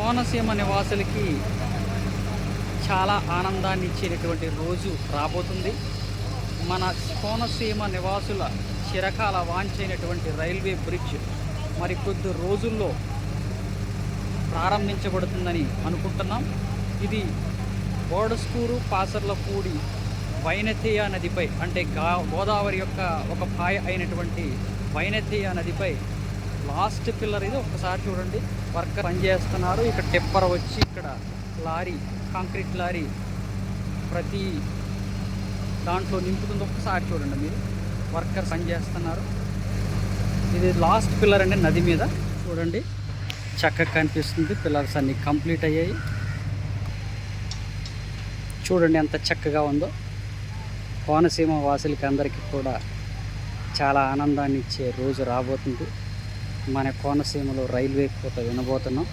కోనసీమ నివాసులకి చాలా ఆనందాన్ని ఇచ్చేటటువంటి రోజు రాబోతుంది. మన కోనసీమ నివాసుల చిరకాల వాంచైనటువంటి రైల్వే బ్రిడ్జ్ మరి కొద్ది రోజుల్లో ప్రారంభించబడుతుందని అనుకుంటున్నాం. ఇది బోడస్కూరు పాసర్లపూడి వైనతేయ నదిపై అంటే గా గోదావరి యొక్క ఒక పాయ అయినటువంటి వైనతేయ నదిపై లాస్ట్ పిల్లర్ ఇది. ఒకసారి చూడండి. వర్కర్ పనిచేస్తున్నారు. ఇక్కడ టెప్పర్ వచ్చి ఇక్కడ లారీ కాంక్రీట్ లారీ ప్రతి దాంట్లో నింపుతుంది. ఒక్కసారి చూడండి మీరు. వర్కర్ పనిచేస్తున్నారు. ఇది లాస్ట్ పిల్లర్ అండి నది మీద. చూడండి. చక్కగా కనిపిస్తుంది. పిల్లర్స్ అన్ని కంప్లీట్ అయ్యాయి. చూడండి ఎంత చక్కగా ఉందో. కోనసీమ వాసులకి అందరికీ కూడా చాలా ఆనందాన్ని ఇచ్చే రోజు రాబోతుంది. మన కోనసీమలో రైల్వే కోత వినబోతున్నాం.